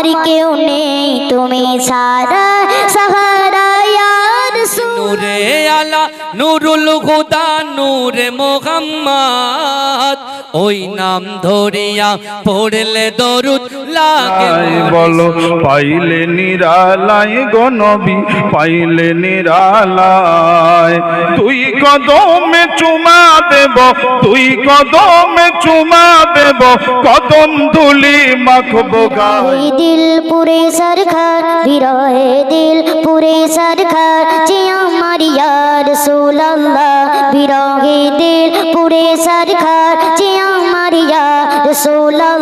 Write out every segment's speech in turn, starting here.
আমার কেউ নেই তুমি সারা সাহারা নূরে আলা নুরুল হুদা নূরে মোহাম্মদ। ওই নাম ধরিয়া পড়লে দরুদ লাগে বলো পাইলে নিরালায় গনবি পাইলে নিরালায়। তুই কদমে চুমা দেব তুই কদমে চুমা দেব কদম ধুলি মাখব গাই দিল পুরে সরকার বিরহে দিল পুরে সরকার যে আমার ইয়ার সোলাল্লাহ বিরহে দিল পুরে সরকার যে আমার ইয়া রসুল্লাহ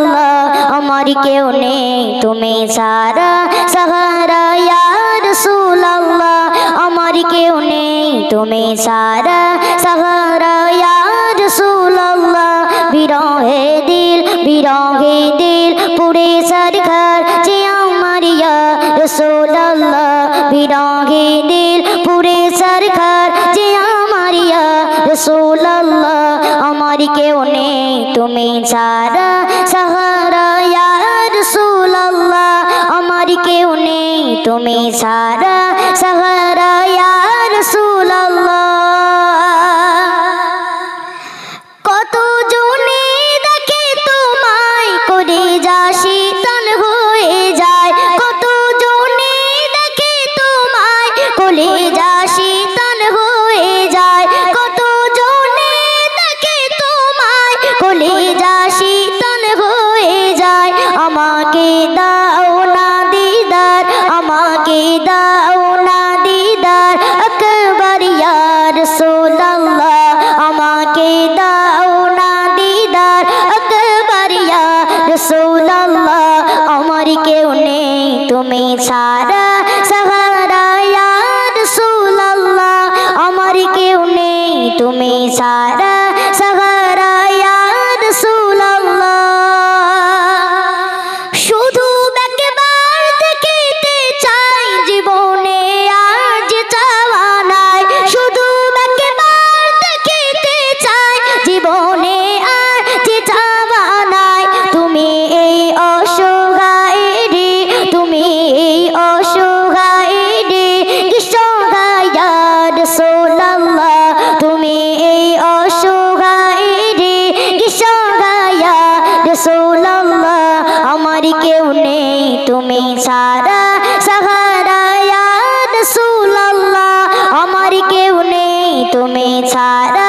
আমার কেউ নেই। তুমি সারা সাহারা, ইয়া রসুল্লাহ আমার কেউ নেই। তুমি সারা তুমি সারা সাহারা ইয়ার সুলাল্লাহ আমার কেউ নেই তুমি সারা সাহারা রসুল্লাহ আমার কেউ নেই তুমি সারা তুমি ছাড়া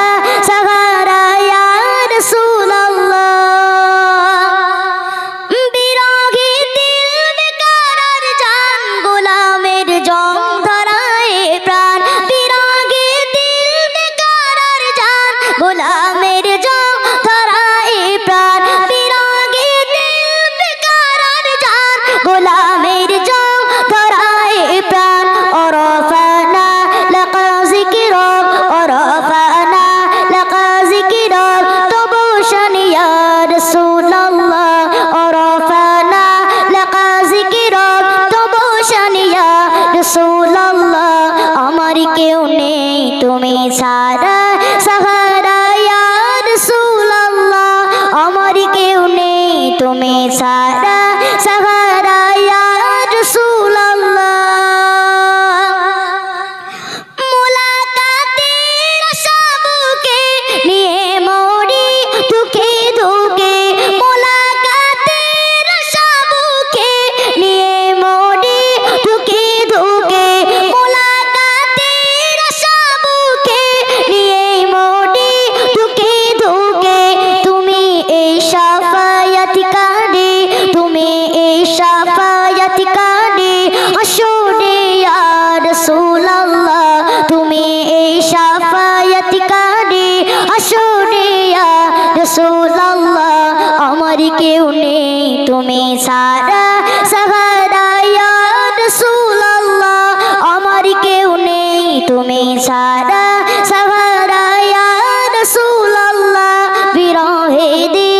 আমার কেউ নেই তুমি সারা তারা সাহাদায়া রসুল্লাহ আমার কেউ নেই। তুমি সারা সাহাদায়া রসুল্লাহ বিরহে দিয়ে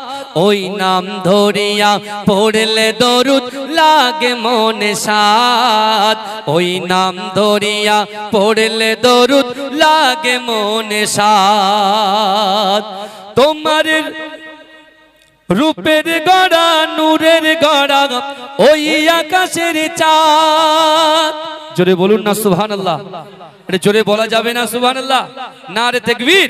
ওই নাম ধরিয়া পড়লে দরুদ লাগে মনে সাত ওই নাম ধরিয়া পড়লে দরুদ লাগে মনে সাত তোমার রূপের গড়া, নূরের গড়া, ওই আকাশের চাঁদ। জোরে বলুন না সুবহান আল্লাহ এটা জোরে বলা যাবে না সুবহান আল্লাহ না রে তেকবীর।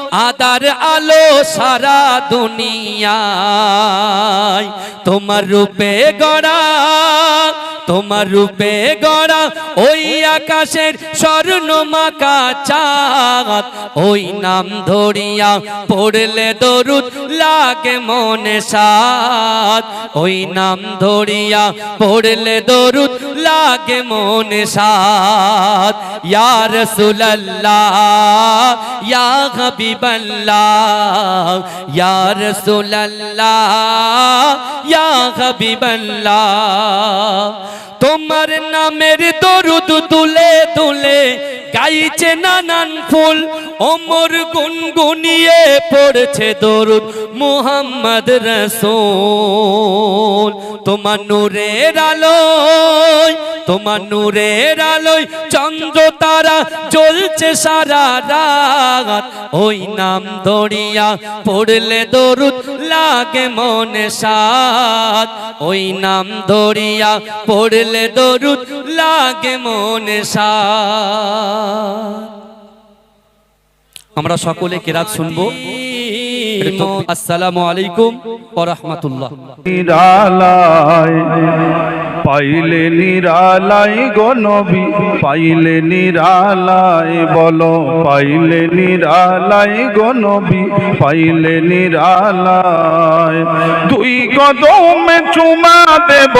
আদার আলো সারা দুনিয়ায়। তোমার রূপে গড়া, তোমার রূপে গড়া, ওই আকাশের স্বর্ণ মাকা চাঁদ। ওই নাম ধরিয়া পড়লে দরুদ লাগে মনে সাত ওই নাম ধরিয়া পড়লে দরুদ লাগে মনে সাত ইয়া রাসূলুল্লাহ, ইয়া হাবিবাল্লাহ ইয়া রাসূলুল্লাহ ইয়া হাবিবাল্লাহ। তোমার নামের দরুদ তুলে তুলে গাইছে নানান ফুল ওমর গুনগুনিয়ে পড়ছে দরুদ মুহাম্মদ রসুল। তোমার নূরের আলোয়, তোমার নূরের আলোয় চন্দ্র তারা জ্বলছে সারা রাত। ওই নাম দড়িয়া পড়লে দরুদ লাগে মনে সাত ওই নাম দড়িয়া পড়লে দরুদ লাগে মনে সাত আমরা সকলে কেরাত শুনব। আসসালামু আলাইকুম ওয়া পাইলে নিরালাই গো নবী, পাইলে নিরালাই বলো, পাইলে নিরালাই গো নবী, পাইলে নিরালাই। দুই কদমে চুমা দেব,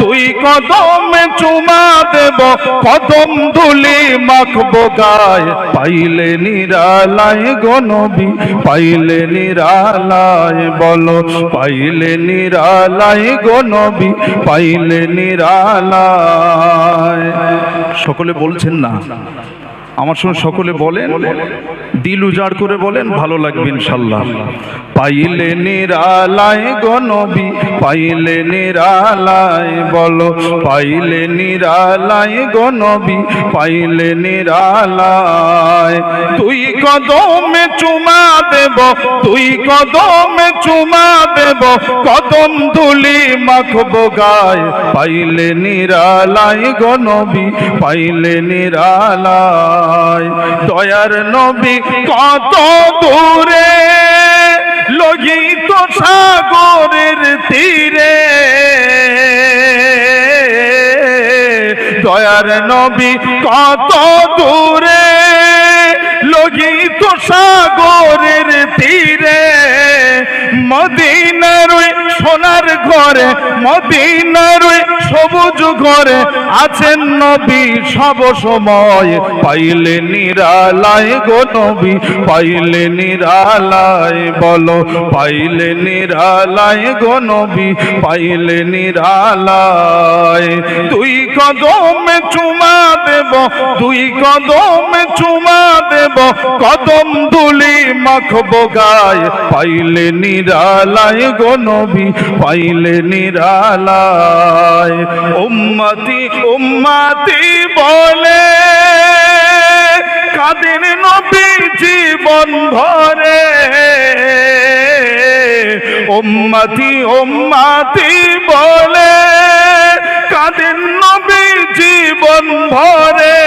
দুই কদমে চুমা দেব, কদম ধুলি মাখবো গায়। পাইলে নিরালাই গো নবী, পাইলে নিরালাই বলো, পাইলে নিরালাই গো নবী, পাইলে নিরালাই সকলে বলছেন না আমার সঙ্গে সকলে বলেন, দিল উজাড় করে বলেন, ভালো লাগবে ইনশাল্লাহ। পাইলে নিরালাই গো নবী, পাইলে নিরালায় বলো, পাইলে নিরালাই গো নবী, পাইলে নিরালায়। তুই কদমে চুমা দেব, তুই কদমে চুমা দেব, কদম ধুলি মাখবো গায়। পাইলে নিরালাই গো নবী, পাইলে নিরালাই দয়ার নবী কত দূরে লোহিত সাগরের তীরে। দয়ার নবী কত দূরে লোহিত সাগরের তীরে। মদিনার সোনার ঘরে, মদিনার সবুজ ঘরে আছেন নবী সব সময় পাইলে নিরালায় গো নবী, পাইলে নিরালায় বলো, পাইলে নিরালায় গো নবী, পাইলে নিরালায়। তুই কদমে চুমা দেব, দুই কদমে চুমা দেব, কদম দুলি মাখবো গায়। পাইলে নিরালায় গো নবী, পাইলে নিরালায়। উম্মতি উম্মতি বলে, কাদের নবী জীবন ভরে উম্মতি উম্মতি বলে, কাদের নবী জীবন ভরে।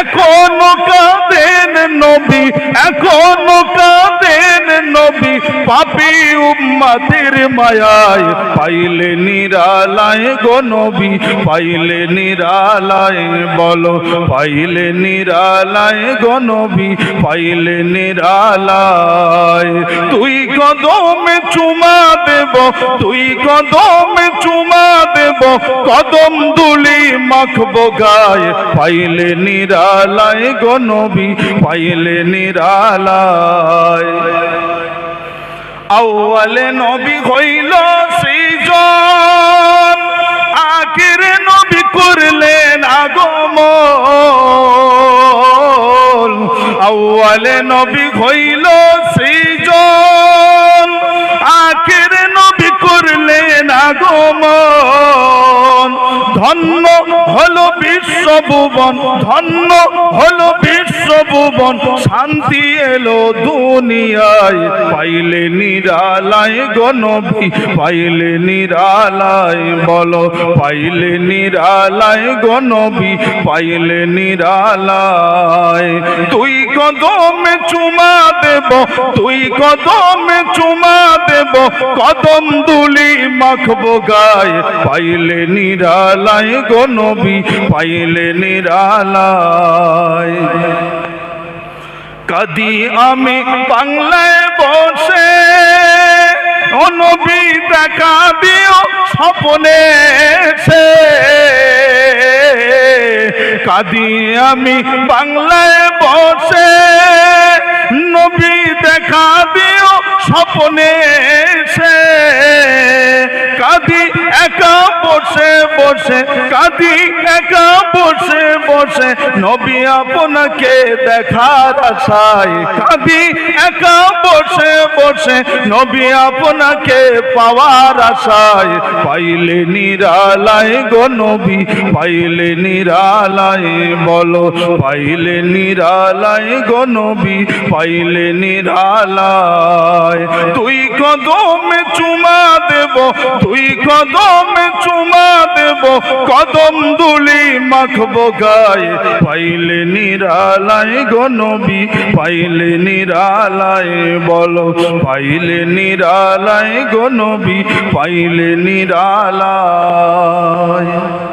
এখনও কাঁদেন নবী, এখনও কাঁদেন নবী। পাপি উম্মাদের মায়ায় পাইলে নিরালায় গো নবী, পাইলে নিরালায় বলো, পাইলে নিরালায় গো নবী, পাইলে নিরালায়। তুই কদমে চুমা দেব, তুই কদমে চুমা দেব, কদম দুলি মাখবো গায়ে, পাইলে নিরালায় গো নবী, পাইলে নিরালায়। আউয়ালে নবী হইল সৃজন, আখির নবী করলেন আগমন। আউয়ালে নবী হইল সৃজন হলো বিশ্বভুবন ধন্য হলো বিশ্বভুবন শান্তি এলো দুনিয়ায়। পাইলে নিরালায় গনবী পাইলে নিরালায় বলো। পাইলে নিরালায় গনবী পাইলে নিরালায়। তুই কদমে চুমা দেব, তুই কদমে চুমা দেব, কদম দুলি মাখবো গায়ে। পাইলে নিরালায় গনবী পাইলে নিরালায়। কাদি আমি বাংলায় বসে। অনবী দেখা দিও স্বপনে সে। কাদি আমি বাংলায় বসে। নবী, দেখা দিও স্বপনে সে। কাদি একা বসে বসে কাদি একা বসে বসে নবী আপনাকে দেখার আশায় কাদি। একা বসে বসে নবী আপনাকে পাওয়ার আশায়। পাইলে নিরালায় গো নবী, পাইলে নিরালায় বলো। পাইলে নিরালায় গো নবী, পাইলে নিরালায়। তুই কদমে চুমা দেব তুই কদমে চুমা দেব, কদম দুলি মাখবো গায়ে। পাইলে নিরালায় গো পাইলে নিরালায় বলো। পাইলে নিরালায় গো পাইলে নিরালায়।